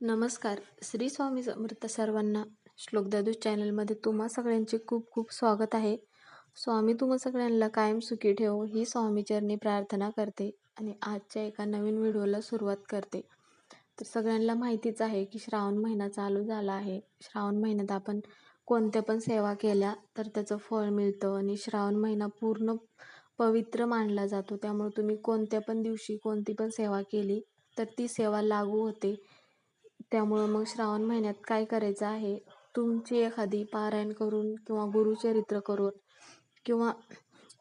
नमस्कार. श्री स्वामी समर्थ सर्वांना श्लोक दादू चॅनलमध्ये तुम्हा सगळ्यांचे खूप खूप स्वागत आहे. स्वामी तुम्हा सगळ्यांना कायम सुखी ठेवो ही स्वामीचरणी प्रार्थना करते आणि आजच्या एका नवीन व्हिडिओला सुरुवात करते. तर सगळ्यांना माहितीच आहे की श्रावण महिना चालू झाला आहे. श्रावण महिन्यात आपण कोणत्या पण सेवा केल्या तर त्याचं फळ मिळतं आणि श्रावण महिना पूर्ण पवित्र मानला जातो. त्यामुळे तुम्ही कोणत्या पण दिवशी कोणती पण सेवा केली तर ती सेवा लागू होते. त्यामुळं मग श्रावण महिन्यात काय करायचं आहे? तुमची एखादी पारायण करून किंवा गुरुचरित्र करून किंवा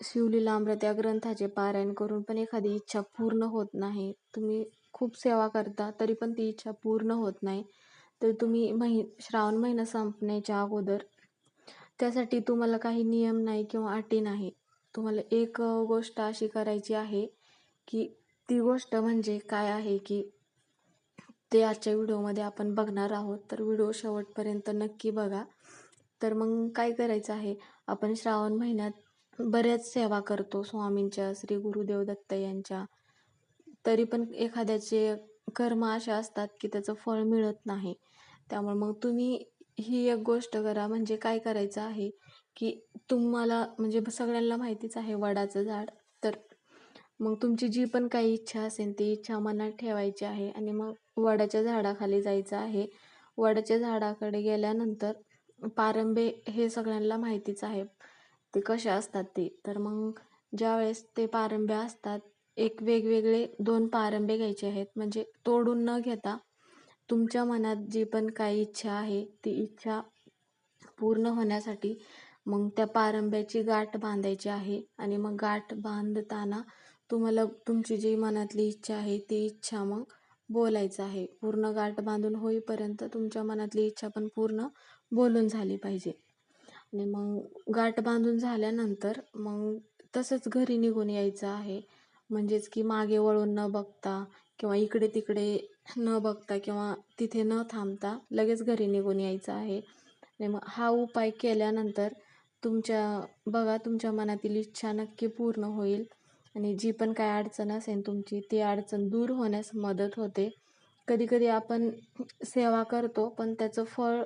शिवलीलामृत या ग्रंथाचे पारायण करून पण एखादी इच्छा पूर्ण होत नाही. तुम्ही खूप सेवा करता तरी पण ती इच्छा पूर्ण होत नाही. तर तुम्ही महि श्रावण महिना संपण्याच्या अगोदर त्यासाठी तुम्हाला काही नियम नाही किंवा अटी नाही. तुम्हाला एक गोष्ट अशी करायची आहे की ती गोष्ट म्हणजे काय आहे की ते आजच्या व्हिडिओमध्ये आपण बघणार आहोत. तर व्हिडिओ शेवटपर्यंत नक्की बघा. तर मग काय करायचं आहे? आपण श्रावण महिन्यात बऱ्याच सेवा करतो. स्वामींच्या श्री गुरुदेव दत्त यांच्या. तरी पण एखाद्याचे कर्म असे असतात की त्याचं फळ मिळत नाही. त्यामुळे मग तुम्ही ही एक गोष्ट करा. म्हणजे काय करायचं आहे की तुम्हाला म्हणजे सगळ्यांना माहितीच आहे वडाचं झाड. तर मग तुमची जी पण काही इच्छा असेल ती इच्छा मनात ठेवायची आहे. आणि मग वडाच्या झाडाखाली जायचं आहे. वडाच्या झाडाकडे गेल्यानंतर पारंबे हे सगळ्यांना माहितीच आहे. ते कसे असतात ते? तर मग ज्यावेळेस ते पारंबे असतात एक वेगवेगळे दोन पारंबे घ्यायचे आहेत. म्हणजे तोडून न घेता तुमच्या मनात जी पण काही इच्छा आहे ती इच्छा पूर्ण होण्यासाठी मग त्या पारंब्याची गाठ बांधायची आहे. आणि मग गाठ बांधताना तुम्हाला तुमची जी मनातली इच्छा आहे ती इच्छा मग बोलायचं आहे. पूर्ण गाठ बांधून होईपर्यंत तुमच्या मनातली इच्छा पण पूर्ण बोलून झाली पाहिजे. आणि मग गाठ बांधून झाल्यानंतर मग तसंच घरी निघून यायचं आहे. म्हणजेच की मागे वळून न बघता किंवा इकडे तिकडे न बघता किंवा तिथे न थांबता लगेच घरी निघून यायचं आहे. आणि मग हा उपाय केल्यानंतर तुमच्या बघा तुमच्या मनातील इच्छा नक्की पूर्ण होईल. आणि जी पण काय अडचण असेल तुमची ती अडचण दूर होण्यास मदत होते. कधी कधी आपण सेवा करतो पण त्याचं फळ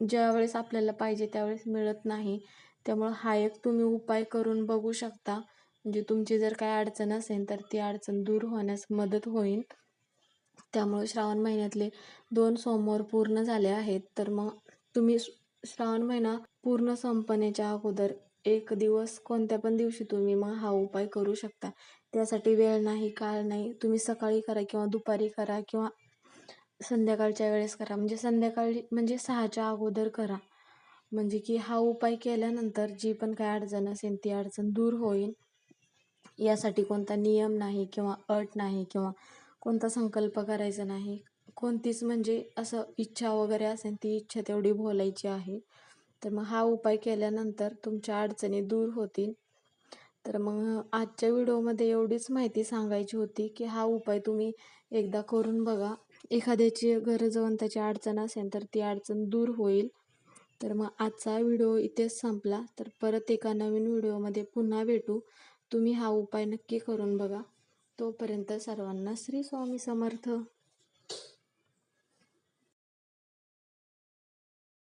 ज्यावेळेस आपल्याला पाहिजे त्यावेळेस मिळत नाही. त्यामुळं हा एक तुम्ही उपाय करून बघू शकता. म्हणजे तुमची जर काय अडचण असेल तर ती अडचण दूर होण्यास मदत होईल. त्यामुळे श्रावण महिन्यातले दोन सोमवार पूर्ण झाले आहेत. तर मग तुम्ही श्रावण महिना पूर्ण संपण्याच्या अगोदर एक दिवस कोणत्या पण दिवशी तुम्ही मग हा उपाय करू शकता. त्यासाठी वेळ नाही काळ नाही. तुम्ही सकाळी करा किंवा दुपारी करा किंवा संध्याकाळच्या वेळेस करा. म्हणजे संध्याकाळी म्हणजे सहाच्या अगोदर करा. म्हणजे की हा उपाय केल्यानंतर जी पण काय अडचण असेल ती अडचण दूर होईल. यासाठी कोणता नियम नाही किंवा अट नाही किंवा कोणता संकल्प करायचा नाही. कोणतीच म्हणजे असं इच्छा वगैरे असेल ती इच्छा तेवढी बोलायची आहे. तर मग हा उपाय केल्यानंतर तुमच्या अडचणी दूर होतील. तर मग आजच्या व्हिडिओमध्ये एवढीच माहिती सांगायची होती की हा उपाय तुम्ही एकदा करून बघा. एखाद्याची गरजवंताची अडचण असेल तर ती अडचण दूर होईल. तर मग आजचा व्हिडिओ इथेच संपला. तर परत एका नवीन व्हिडिओमध्ये पुन्हा भेटू. तुम्ही हा उपाय नक्की करून बघा. तोपर्यंत सर्वांना श्री स्वामी समर्थ.